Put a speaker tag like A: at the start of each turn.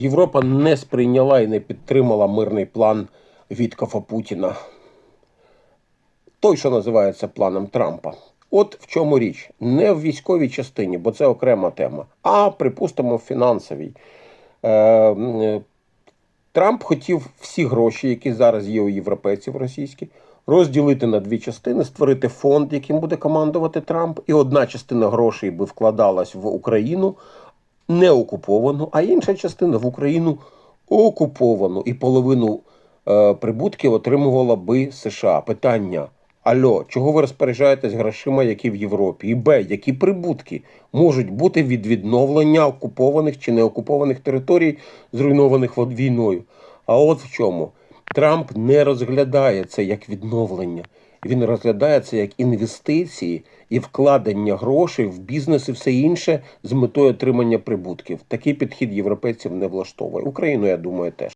A: Європа не сприйняла і не підтримала мирний план Віткофа Путіна. Той, що називається планом Трампа. От в чому річ. Не в військовій частині, бо це окрема тема, а припустимо в фінансовій. Е, Трамп хотів всі гроші, які зараз є у європейців російських, розділити на дві частини, створити фонд, яким буде командувати Трамп, і одна частина грошей би вкладалась в Україну не окуповану, а інша частина в Україну окуповану. І половину е, прибутків отримувала би США. Питання. Альо, чого ви розпоряджаєтесь грошима, які в Європі? І Б, які прибутки можуть бути від відновлення окупованих чи неокупованих територій, зруйнованих війною? А от в чому Трамп не розглядає це як відновлення. Він розглядає це як інвестиції і вкладення грошей в бізнес і все інше з метою отримання прибутків. Такий підхід європейців не влаштовує. Україну, я думаю, теж.